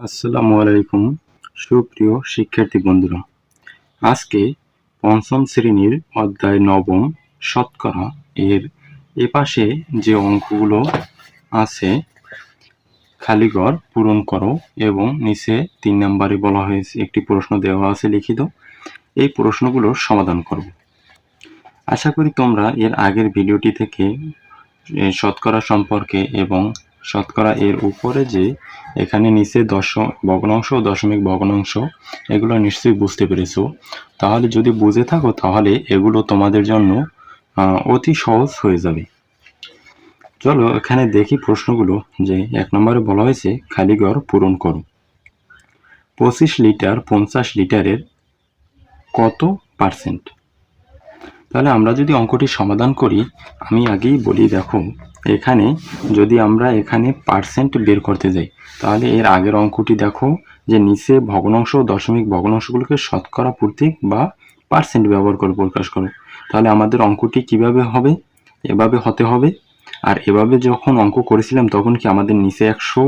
আসসালামু আলাইকুম, সুপ্রিয় শিক্ষার্থী বন্ধুরা। আজকে পঞ্চম শ্রেণির অধ্যায় নবম শতকরা এর এপাশে যে অঙ্কগুলো আছে খালিঘর পূরণ করো এবং নিচে তিন নম্বরে বলা হয়েছে, একটি প্রশ্ন দেওয়া আছে লিখিত। এই প্রশ্নগুলোর সমাধান করব। আশা করি তোমরা এর আগের ভিডিওটি থেকে শতকরা সম্পর্কে এবং শতকরা এর উপরে যে এখানে নিচে দশ ভগ্নাংশ ও দশমিক ভগ্নাংশ, এগুলো নিশ্চয়ই বুঝতে পেরেছ। তাহলে যদি বুঝে থাকো, তাহলে এগুলো তোমাদের জন্য অতি সহজ হয়ে যাবে। চলো এখানে দেখি প্রশ্নগুলো, যে এক নম্বরে বলা হয়েছে, খালিঘর পূরণ করো। পঁচিশ লিটার, পঞ্চাশ লিটারের কত পার্সেন্ট তাহলে আমরা যদি অঙ্কটি সমাধান করি, আমি আগেই বলি, দেখো, এখানে যদি আমরা এখানে পার্সেন্ট বের করতে যাই, তাহলে এর আগের অঙ্কটি দেখো, যে নিচে ভগ্নাংশ, দশমিক ভগ্নাংশগুলোকে শতকরা প্রতীক বা পার্সেন্ট ব্যবহার করে প্রকাশ করো। তাহলে আমাদের অঙ্কটি কীভাবে হবে? এভাবে হতে হবে। আর এভাবে যখন অঙ্ক করেছিলাম, তখন কি আমাদের নিচে একশো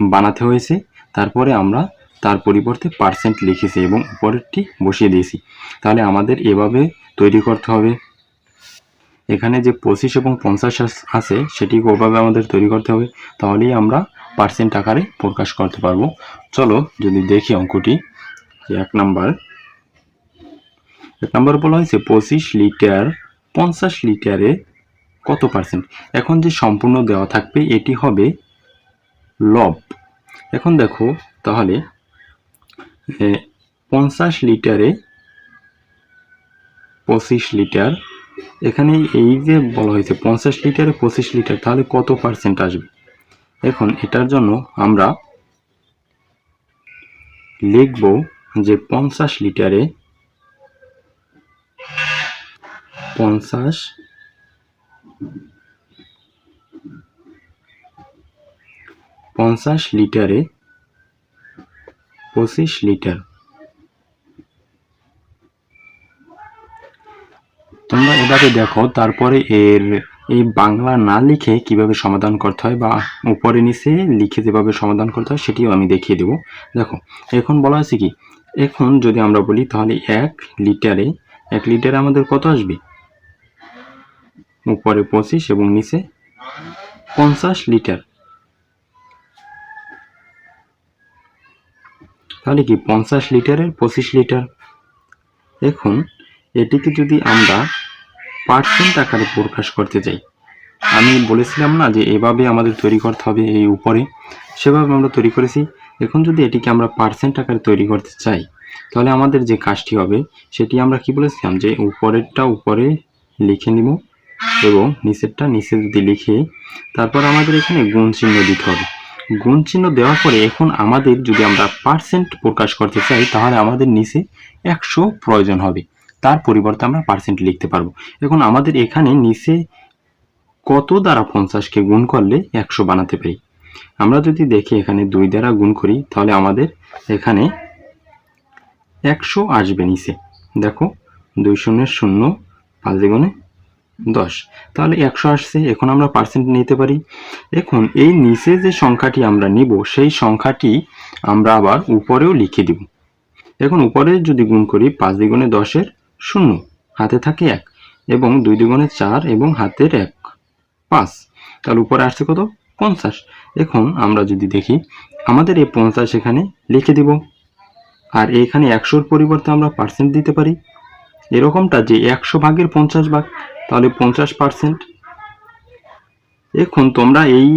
বানাতে হয়েছে? তারপরে আমরা তার পরিবর্তে পার্সেন্ট লিখেছি এবং উপরেরটি বসিয়ে দিয়েছি। তাহলে আমাদের এভাবে তৈরি করতে হবে। এখানে যে পঁচিশ এবং পঞ্চাশ আছে সেটি ওভাবে আমাদের তৈরি করতে হবে। তাহলেই আমরা পার্সেন্ট আকারে প্রকাশ করতে পারব। চলো যদি দেখি অঙ্কটি এক নাম্বার। এক নাম্বার বলা হয়েছে, পঁচিশ লিটার, পঞ্চাশ লিটারে কত পার্সেন্ট এখন যে সম্পূর্ণ দেওয়া থাকবে, এটি হবে লব। এখন দেখো, তাহলে পঞ্চাশ লিটারে পঁচিশ লিটার, এখানে এই যে বলা হয়েছে পঞ্চাশ লিটারে পঁচিশ লিটার, তাহলে কত পার্সেন্ট আসবে? এখন এটার জন্য আমরা লিখব যে পঞ্চাশ লিটারে পঞ্চাশ পঞ্চাশ লিটারে পঁচিশ লিটার। তোমরা এভাবে দেখো, তারপরে এর এই বাংলা না লিখে কীভাবে সমাধান করতে হয় বা উপরে নিচে লিখে যেভাবে সমাধান করতে হয় সেটিও আমি দেখিয়ে দেব। দেখো, এখন বলা আছে কি, এখন যদি আমরা বলি তাহলে এক লিটারে এক লিটারে আমাদের কত আসবে? উপরে পঁচিশ এবং নিচে পঞ্চাশ লিটার। তাহলে কি পঞ্চাশ লিটারের পঁচিশ লিটার? এখন এটিকে যদি আমরা পার্সেন্ট আকারে প্রকাশ করতে চাই, আমি বলেছিলাম না যে এভাবে আমাদের তৈরি করতে হবে এই উপরে, সেভাবে আমরা তৈরি করেছি। এখন যদি এটিকে আমরা পার্সেন্ট আকারে তৈরি করতে চাই, তাহলে আমাদের যে কাজটি হবে, সেটি আমরা কি বলেছিলাম? যে উপরেরটা উপরে লিখে নিব এবং নিচেরটা নিচে যদি লিখে, তারপর আমাদের এখানে গুণ চিহ্ন দিতে হবে। গুণ চিহ্ন দেওয়ার পরে এখন আমাদের যদি আমরা পার্সেন্ট প্রকাশ করতে চাই, তাহলে আমাদের নিচে একশো প্রয়োজন হবে। তার পরিবর্তে আমরা পার্সেন্ট লিখতে পারব। এখন আমাদের এখানে নিচে কত দ্বারা পঞ্চাশকে গুণ করলে একশো বানাতে পারি? আমরা যদি দেখি এখানে দুই দ্বারা গুণ করি, তাহলে আমাদের এখানে একশো আসবে নিচে। দেখো, দুই শূন্যের শূন্য পাঁচ দ্বিগুণে দশ। তাহলে একশো আসছে, এখন আমরা পার্সেন্ট নিতে পারি। এখন এই নিচে যে সংখ্যাটি আমরা নিব, সেই সংখ্যাটি আমরা আবার উপরেও লিখে দিব। এখন উপরে যদি গুণ করি, পাঁচ দ্বিগুণে দশের শূন্য, হাতে থাকে এক এবং দুই দ্বিগুণে চার এবং হাতের এক, পাঁচ। তাহলে উপরে আসছে কত? পঞ্চাশ। এখন আমরা যদি দেখি, আমাদের এই পঞ্চাশ এখানে লিখে দিব। আর এখানে একশোর পরিবর্তে আমরা পার্সেন্ট দিতে পারি। এরকমটা যে একশো ভাগের পঞ্চাশ ভাগ, তাহলে পঞ্চাশ পার্সেন্ট এখন তোমরা এই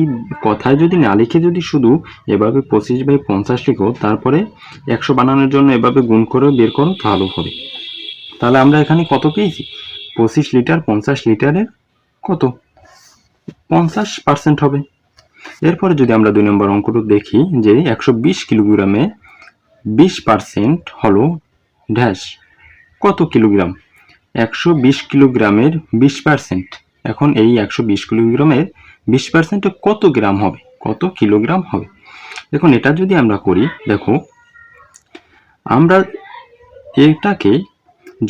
কথায় যদি না লিখে যদি শুধু এভাবে পঁচিশ বাই পঞ্চাশ লিখো, তারপরে একশো বানানোর জন্য এভাবে গুণ করে বের করো, তাহলে হবে। তাহলে আমরা এখানে কত পেয়েছি? পঁচিশ লিটার, পঞ্চাশ লিটারের কত? পঞ্চাশ পার্সেন্ট হবে। এরপরে যদি আমরা দুই নম্বর অঙ্কটা দেখি, যে একশো বিশ কিলোগ্রামে বিশ পার্সেন্ট হলো ড্যাশ কত কিলোগ্রাম? একশো বিশ কিলোগ্রামের বিশ পার্সেন্ট এখন এই একশো বিশ কিলোগ্রামের বিশ পার্সেন্টে কত গ্রাম হবে? কত কিলোগ্রাম হবে? দেখুন, এটা যদি আমরা করি, দেখো, আমরা এটাকে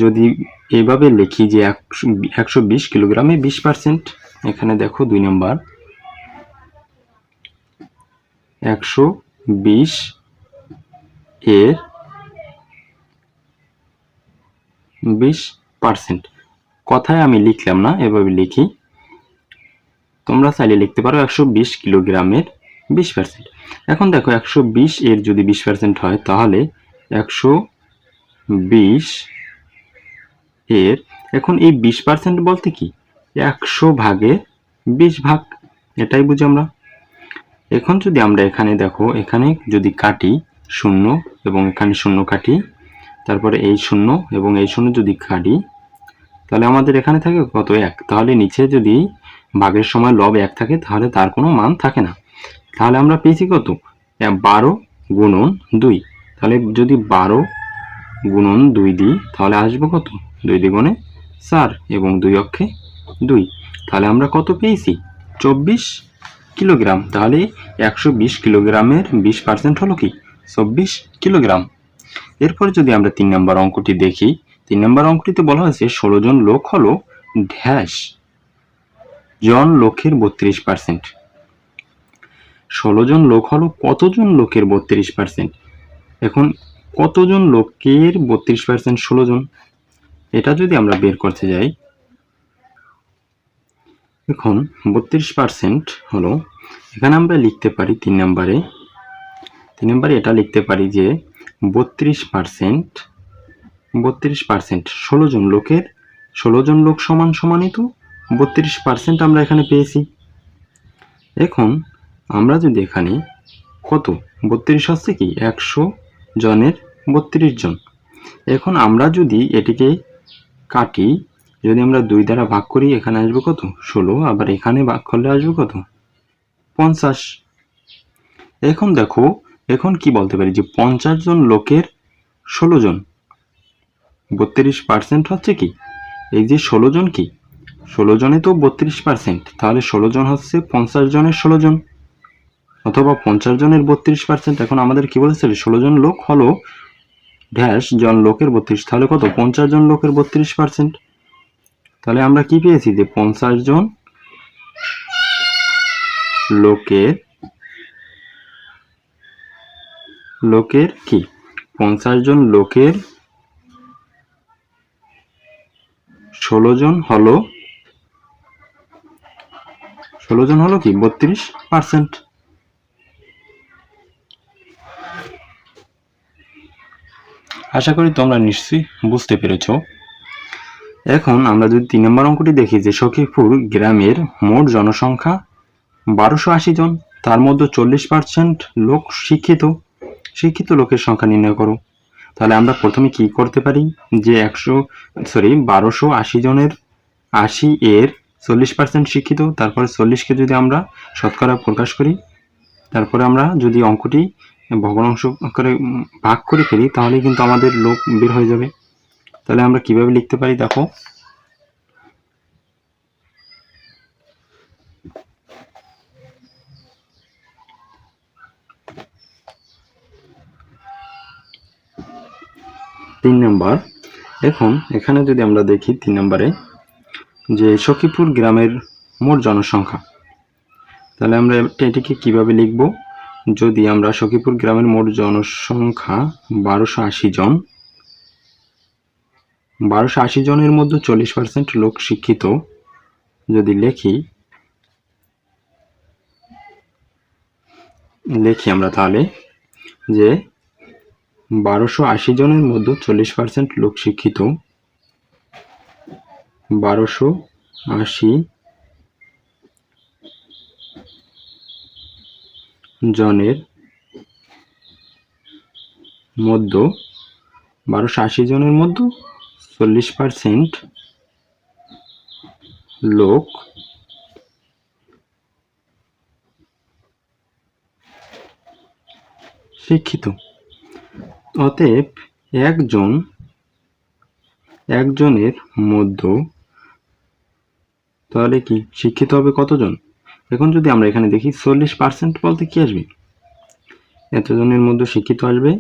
যদি এভাবে লিখি যে একশো বিশ কিলোগ্রামে বিশ পার্সেন্ট এখানে দেখো দুই নম্বর, একশো বিশ এর বিশ পার্সেন্ট কথায় আমি লিখলাম না, এভাবে লিখি। তোমরা চাইলে লিখতে পারো একশো বিশ কিলোগ্রামের বিশ পার্সেন্ট এখন দেখো, একশো বিশ এর যদি বিশ পার্সেন্ট হয়, তাহলে একশো বিশ এর, এখন এই বিশ পার্সেন্ট বলতে কি? একশো ভাগে বিশ ভাগ, এটাই বুঝি আমরা। এখন যদি আমরা এখানে দেখো, এখানে যদি কাটি শূন্য এবং এখানে শূন্য কাটি তারপরে এই শূন্য এবং এই শূন্য যদি কাটি তাহলে আমাদের এখানে থাকে কত এক? তাহলে নিচে যদি ভাগের সময় লব এক থাকে, তাহলে তার কোনো মান থাকে না। তাহলে আমরা পেয়েছি কত? বারো গুণন দুই। তাহলে যদি বারো গুণন দুই দিই, তাহলে আসব কত? দুই দ্বিগুণে চার এবং দুই অক্ষে দুই। তাহলে আমরা কত পেয়েছি? চব্বিশ কিলোগ্রাম। তাহলে একশো বিশ কিলোগ্রামের বিশ পার্সেন্ট হলো কি? চব্বিশ কিলোগ্রাম। এরপর যদি আমরা তিন নম্বর অঙ্কটি দেখি, তিন নম্বর অঙ্কটিতে বলা হয়েছে ষোলো জন লোক হলো ড্যাশ জন লোকের বত্রিশ পার্সেন্ট ষোলো জন লোক হলো কতজন লোকের বত্রিশ পার্সেন্ট এখন কতজন লোকের বত্রিশ পার্সেন্ট ষোলো জন? এটা যদি আমরা বের করতে যাই, এখন বত্রিশ পার্সেন্ট হলো, এখানে আমরা লিখতে পারি তিন নম্বরে তিন নম্বরে এটা লিখতে পারি যে বত্রিশ পার্সেন্ট বত্রিশ পার্সেন্ট ষোলো জন লোকের, ষোলো জন লোক সমান সমানই তো, বত্রিশ পার্সেন্ট আমরা এখানে পেয়েছি। এখন আমরা যদি এখানে কত? বত্রিশ হচ্ছে কি? একশো জনের বত্রিশ জন। এখন আমরা যদি এটিকে কাটি, যদি আমরা দুই দ্বারা ভাগ করি, এখানে আসবে কত? ষোলো, আবার এখানে ভাগ করলে আসবে কত? পঞ্চাশ। এখন দেখো এখন কি বলতে পারি যে পঞ্চাশ জন লোকের ষোলো জন, বত্রিশ পার্সেন্ট হচ্ছে কি? এই যে ষোলো জন কি? ষোলো জনে তো বত্রিশ পার্সেন্ট তাহলে ষোলো জন হচ্ছে পঞ্চাশ জনের ষোলো জন। অথবা পঞ্চাশ জনের বত্রিশ পার্সেন্ট এখন আমাদের কি বলেছে ষোলো জন লোক হলো ড্যাশ জন লোকের বত্রিশ, তাহলে কত? পঞ্চাশ জন লোকের বত্রিশ পার্সেন্ট তাহলে আমরা কি পেয়েছি? যে পঞ্চাশ জন লোকের লোকের কি? পঞ্চাশ জন লোকের ষোলো জন হলো? ষোলো জন হলো কি? বত্রিশ পার্সেন্ট। আশা করি তোমরা নিশ্চয়ই বুঝতে পেরেছ। এখন আমরা যদি তিন নম্বর অঙ্কটি দেখি, যে সখীপুর গ্রামের মোট জনসংখ্যা বারোশো আশি জন, তার মধ্যে চল্লিশ পার্সেন্ট লোক শিক্ষিত। শিক্ষিত লোকের সংখ্যা নির্ণয় করো। তাহলে আমরা প্রথমে কি করতে পারি? যে একশো সরি বারোশো আশি জনের আশি এর চল্লিশ পার্সেন্ট শিক্ষিত, তারপরে চল্লিশকে যদি আমরা শতকরা প্রকাশ করি, তারপরে আমরা যদি অঙ্কটি ভগ্নাংশ করে ভাগ করে ফেলি তাহলে কিন্তু আমাদের লোক বের হয়ে যাবে। তাহলে আমরা কীভাবে লিখতে পারি? দেখো তিন নম্বর। এখন এখানে যদি আমরা দেখি তিন নম্বরে, যে সখীপুর গ্রামের মোট জনসংখ্যা। তাহলে আমরা এটিকে কীভাবে লিখব? যদি আমরা সখীপুর গ্রামের মোট জনসংখ্যা বারোশো আশি জন, বারোশো আশি জনের মধ্যে চল্লিশ পার্সেন্ট লোক শিক্ষিত, যদি লেখি লেখি আমরা তাহলে যে বারোশো আশি জনের মধ্যে চল্লিশ পার্সেন্ট লোক শিক্ষিত। বারোশো আশি জনের মধ্যে, বারোশো আশি জনের মধ্যে চল্লিশ পার্সেন্ট লোক শিক্ষিত। অতএব একজন, একজনের মধ্যে, তাহলে কি শিক্ষিত হবে কতজন? এখন যদি আমরা এখানে দেখি, চল্লিশ পার্সেন্ট বলতে কি আসবে? এতজনের মধ্যে শিক্ষিত আসবে,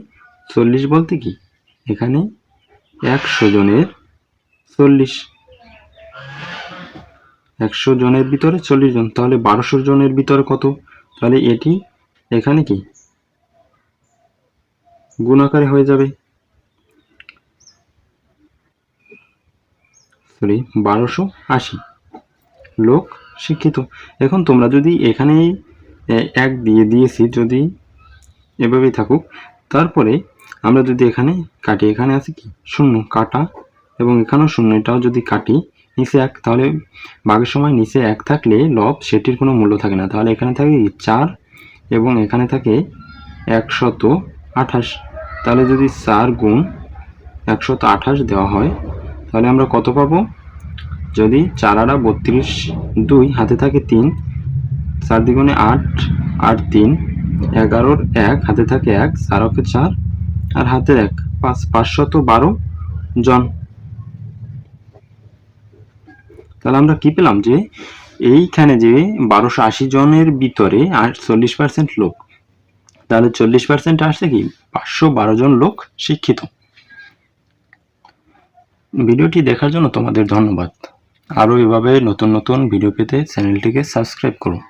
চল্লিশ বলতে কি? এখানে একশো জনের চল্লিশ, একশো জনের ভিতরে চল্লিশ জন, তাহলে বারোশো জনের ভিতরে কত? তাহলে এটি এখানে কি? গুণ আকারে হয়ে যাবে। সরি বারোশো আশি। লোক শিক্ষিত। এখন তোমরা যদি এখানেই এ, এক দিয়ে দিয়েছি যদি এভাবেই থাকুক তারপরে আমরা যদি এখানে কাটি এখানে আছে কি? শূন্য কাটা এবং এখানেও শূন্য এটাও যদি কাটি নিচে এক তাহলে বাঘের সময় নিচে এক থাকলে লব সেটির কোনো মূল্য থাকে না। তাহলে এখানে থাকে চার এবং এখানে থাকে একশত আঠাশ। তাহলে যদি চার গুণ একশত আঠাশ দেওয়া হয়, তাহলে আমরা কত পাবো? যদি চার আড়া বত্রিশ দুই, হাতে থাকে তিন, চার দ্বিগুণে আট আট তিন, এগারোর এক, হাতে থাকে এক চার চার, আর হাতে এক, পাঁচ, পাঁচশত বারো জন। তাহলে আমরা কি পেলাম যে, এইখানে যে বারোশো আশি জনের ভিতরে আর চল্লিশ পার্সেন্ট লোক তাহলে চল্লিশ পার্সেন্ট আসছে কি? পাঁচশো বারো জন লোক শিক্ষিত। ভিডিওটি দেখার জন্য তোমাদের ধন্যবাদ। আরও এভাবে নতুন নতুন ভিডিও পেতে চ্যানেলটিকে সাবস্ক্রাইব করুন।